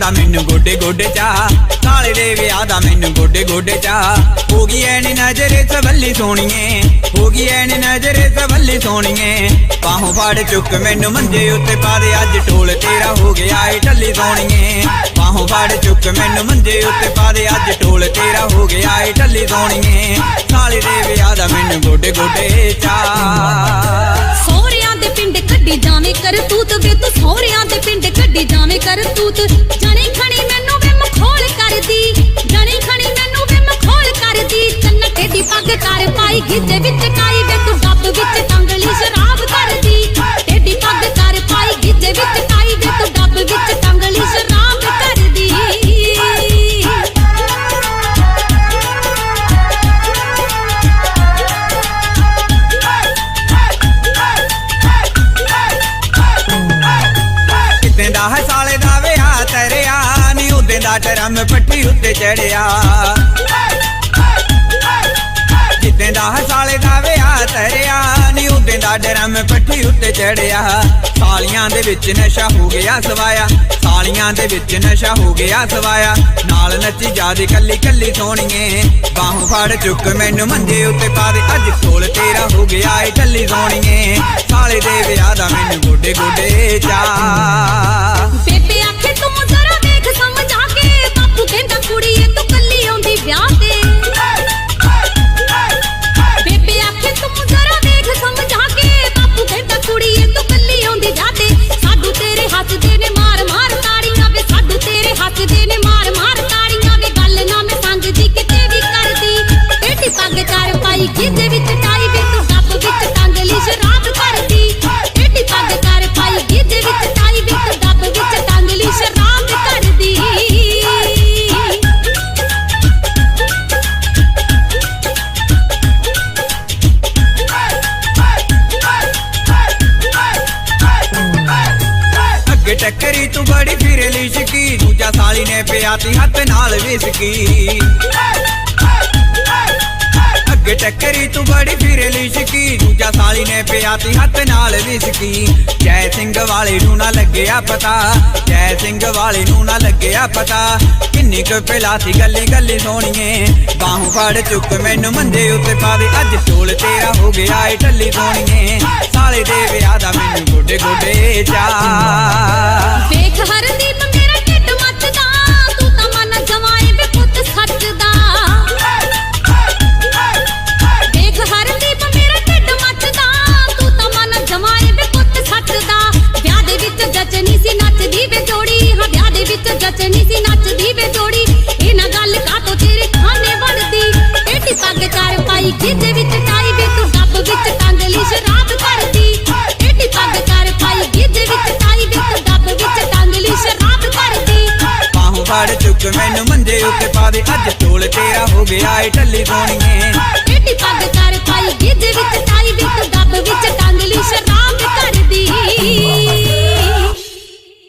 ਦਾ ਮੈਨੂੰ ਗੋਡੇ ਗੋਡੇ ਚਾ ਕਾਲੇ ਦੇ ਵਿਆਹ ਦਾ ਮੈਨੂੰ ਗੋਡੇ ਗੋਡੇ ਚਾ ਹੋ ਗਈ ਐ ਨਜ਼ਰੇ ਸਵੱਲੀ ਸੋਣੀਏ ਹੋ ਗਈ ਐ ਨਜ਼ਰੇ ਸਵੱਲੀ ਸੋਣੀਏ ਬਾਹੋਂ ਫੜ ਚੁੱਕ ਮੈਨੂੰ ਮੰਜੇ ਉੱਤੇ ਪਾ ਦੇ। ਅੱਜ ਢੋਲ ਤੇਰਾ ਹੋ ਗਿਆ ਏ ਢੱਲੀ ਸੋਣੀਏ ਬਾਹੋਂ ਫੜ ਚੁੱਕ ਮੈਨੂੰ ਮੰਜੇ ਉੱਤੇ ਪਾ ਦੇ। ਅੱਜ ਢੋਲ ਤੇਰਾ ਹੋ ਗਿਆ ਏ ਢੱਲੀ ਸੋਣੀਏ ਕਾਲੇ ਦੇ ਵਿਆਹ ਦਾ ਮੈਨੂੰ ਗੋਡੇ ਗੋਡੇ ਚਾ ਸੋਹਰਿਆਂ ਦੇ ਪਿੰਡ ਕੱਢੀ ਜਾਵੇਂ ਕਰਤੂਤ ਵੇ ਤੂੰ। ਸੋਹਰਿਆਂ ਦੇ ਪਿੰਡ ਕੱਢੀ ਜਾਵੇਂ ਕਰਤੂਤ। ਜਣੀ ਟੇਡੀ ਕਰ ਪਾਈ ਗਿੱਜੇ ਵਿੱਚ ਕਾਈ ਵੇ ਤੂੰ ਡੱਬ ਵਿੱਚ ਟੰਗਲੀ ਸ਼ਰਾਬ ਕਰਦੀ। ਟੇਡੀ ਪੱਗ ਕਰ ਪਾਈ ਗਿੱਜੇ ਵਿੱਚ ਕਾਈ ਵੇ ਤੂੰ ਡੱਬ ਵਿੱਚ ਟੰਗਲੀ ਸ਼ਰਾਬ ਕਰਦੀ। ਕਿਤੇ ਦਾ ਹੈ ਸਾਲੇ ਦਾ ਵਿਆਹ ਤਰਿਆ, ਨੀ ਉਹਦੇ ਦਾ ਟਰਮ ਪੱਟੀ ਉੱਤੇ ਚੜਿਆ। ਦਾ ਸਾਲੇ ਦਾ ਵਿਆਹ ਤਰਿਆ ਨੀ ਉਹਦੇ ਦਾ ਡਰਮ ਪੱਟੀ ਉੱਤੇ ਚੜਿਆ। ਸਾਲੀਆਂ ਦੇ ਵਿੱਚ ਨਸ਼ਾ ਹੋ ਗਿਆ ਸਵਾਇਆ, ਸਾਲੀਆਂ ਦੇ ਵਿੱਚ ਨਸ਼ਾ ਹੋ ਗਿਆ ਸਵਾਇਆ। ਨਾਲ ਨੱਚੀ ਜਾਦੀ ਕੱਲੀ ਕੱਲੀ ਸੋਣੀਏ ਬਾਹੋਂ ਫੜ ਚੁੱਕ ਮੈਨੂੰ ਮੰਜੇ ਉੱਤੇ ਪਾ ਦੇ। ਅੱਜ ਕੋਲ ਤੇਰਾ ਹੋ ਗਿਆ ਏ ਕੱਲੀ ਸੋਣੀਏ ਸਾਲੇ ਦੇ ਵਿਆਹ ਦਾ ਮੈਨੂੰ ਗੋਡੇ ਗੋਡੇ ਚਾ ਟੱਕਰੀ ਤੂੰ ਬੜੀ ਫਿਰ ਲਿਸ਼ਕੀ ਦੂਜਾ ਸਾਲੀ ਨੇ ਪਿਆਤੀ ਹੱਥ ਨਾਲ ਵਿਸਕੀ। ਅੱਗੇ ਟੱਕਰੀ ਤੂੰ ਬੜੀ ਫਿਰ ਲਿਸ਼ਕੀ ਦੂਜਾ ਸਾਲੀ ਨੇ ਪਿਆਤੀ ਹੱਥ ਨਾਲ ਵਿਸਕੀ। ਜੈ ਸਿੰਘ ਵਾਲੇ ਨੂੰ ਨਾ ਲੱਗਿਆ ਪਤਾ। ਜੈ ਸਿੰਘ ਵਾਲੇ ਨੂੰ ਨਾ ਲੱਗਿਆ ਪਤਾ ਕਿੰਨੀ ਕੁ ਪਿਲਾਤੀ ਗੱਲੀ ਗੱਲੀ ਸੋਣੀਏ ਬਾਹੋਂ ਫੜ ਚੁੱਕ ਮੈਨੂੰ ਮੰਦੇ ਉੱਤੇ ਪਾ ਦੇ ਅੱਜ ਢੋਲ ਤੇਰਾ ਹੋ ਗਿਆ ਏ ਢੱਲੀ ਸੋਣੀਏ ਸਾਲੇ ਦੇ ਵਿਆਹ ਦਾ ਮੈਨੂੰ ਗੋਡੇ ਗੋਡੇ ਚਾ ਵੇਖ ਹਰਦੀਪ ਸ਼ਰਾਬ ਕਰਦੀ ਏਡੀ ਪੱਗ ਕਰ ਪਾਈ ਵਿੱਚ ਟਾਈ ਸ਼ਰਾਬ ਕਰਦੀ ਬਾਹੋਂ ਫੜ ਚੁੱਕ ਮੈਨੂੰ ਮੰਜੇ ਉੱਤੇ ਪਾ ਦੇ ਅੱਜ ਢੋਲ ਤੇਰਾ ਹੋ ਗਿਆ ਏ ਢੱਲੀ ਸੋਣੀਏ ਏਡੀ ਪੱਗ